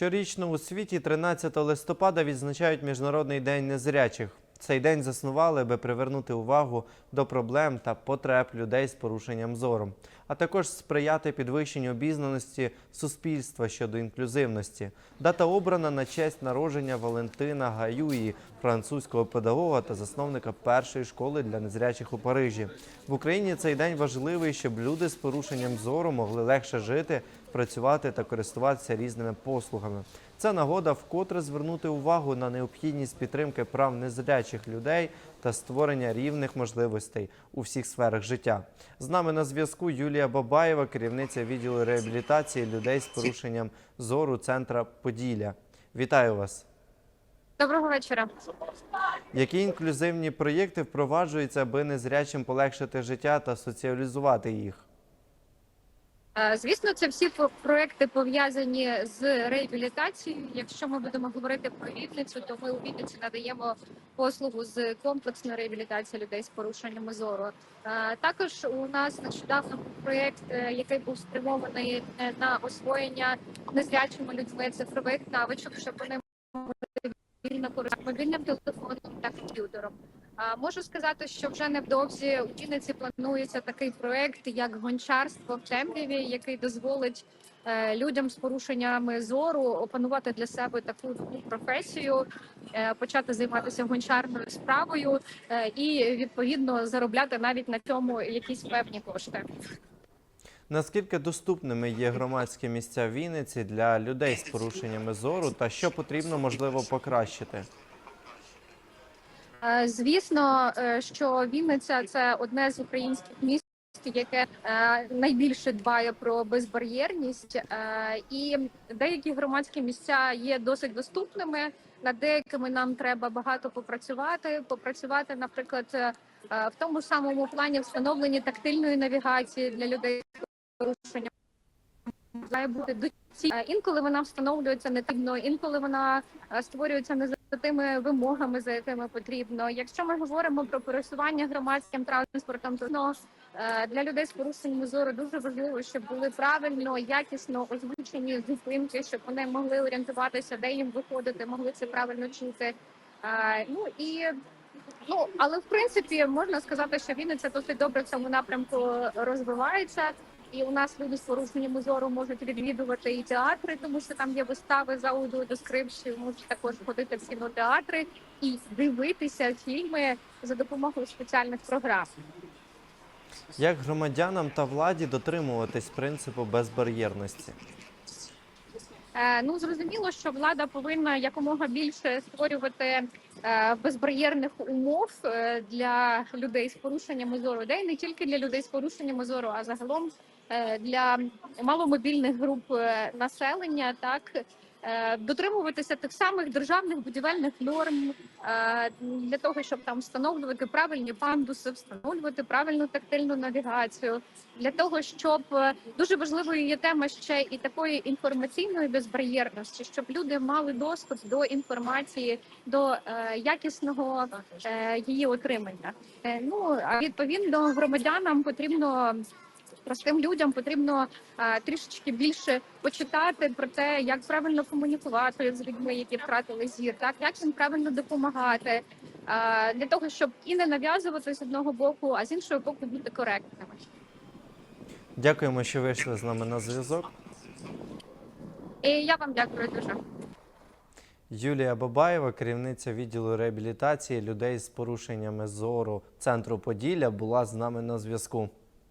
Щорічно у світі 13 листопада відзначають Міжнародний день незрячих. Цей день заснували, аби привернути увагу до проблем та потреб людей з порушенням зору, а також сприяти підвищенню обізнаності суспільства щодо інклюзивності. Дата обрана на честь народження Валентина Гаюї, французького педагога та засновника першої школи для незрячих у Парижі. В Україні цей день важливий, щоб люди з порушенням зору могли легше жити, працювати та користуватися різними послугами. Це нагода вкотре звернути увагу на необхідність підтримки прав незрячих людей та створення рівних можливостей у всіх сферах життя. З нами на зв'язку Юлія Бабаєва, керівниця відділу реабілітації людей з порушенням зору центра Поділля. Вітаю вас! Доброго вечора. Які інклюзивні проєкти впроваджуються, аби незрячим полегшити життя та соціалізувати їх? Е, Звісно, це всі проекти пов'язані з реабілітацією. Якщо ми будемо говорити про Вінницю, то ми у Вінниці надаємо послугу з комплексної реабілітації людей з порушеннями зору. Е, Також у нас нещодавно був проєкт, е, який був спрямований на освоєння незрячими людьми цифрових навичок, щоб вони могли вільно користуватися мобільним телефоном та комп'ютером. Можу сказати, що вже невдовзі у Вінниці планується такий проект, як гончарство в темряві, який дозволить е, людям з порушеннями зору опанувати для себе таку професію, е, почати займатися гончарною справою е, і відповідно заробляти навіть на цьому якісь певні кошти. Наскільки доступними є громадські місця в Вінниці для людей з порушеннями зору та що потрібно можливо покращити? Е, Звісно, е, що Вінниця це одне з українських міст, яке е, найбільше дбає про безбар'єрність, і деякі громадські місця є досить доступними. Над деякими нам треба багато попрацювати. Попрацювати, наприклад, в тому самому плані встановлення тактильної навігації для людей з порушенням. Має бути доці- Е, інколи вона встановлюється не тимно, інколи вона створюється не за тими вимогами, за якими потрібно. Якщо ми говоримо про пересування громадським транспортом, то ну, е, для людей з порушенням зору дуже важливо, щоб були правильно, якісно озвучені зупинки, щоб вони могли орієнтуватися, де їм виходити, могли це правильно чути. Е, Ну і ну але в принципі можна сказати, що Вінниця досить добре в цьому напрямку розвивається. І у нас люди з порушенням зору можуть відвідувати і театри, тому що там є вистави за аудіодескрипцією, можуть також ходити в кінотеатри і дивитися фільми за допомогою спеціальних програм. Як громадянам та владі дотримуватись принципу безбар'єрності? Е, Ну зрозуміло, що влада повинна якомога більше створювати безбар'єрних умов е, для людей з порушеннями зору, де не тільки для людей з порушеннями зору, а загалом е, для маломобільних груп е, населення, так? е, дотримуватися тих самих державних будівельних норм е, для того, щоб там встановлювати правильні пандуси, встановлювати правильну тактильну навігацію, для того, щоб е, дуже важливою є тема ще і такої інформаційної безбар'єрності, щоб люди мали доступ до інформації, до е, якісного е, її отримання. Е, ну а відповідно громадянам потрібно. Простим людям потрібно е, трішечки більше почитати про те, як правильно комунікувати з людьми, які втратили зір, так як їм правильно допомагати, е, для того, щоб і не нав'язувати з одного боку, а з іншого боку бути коректними. Дякуємо, що вийшли з нами на зв'язок. І я вам дякую дуже. Юлія Бабаєва, керівниця відділу реабілітації людей з порушеннями зору центру Поділля, була з нами на зв'язку.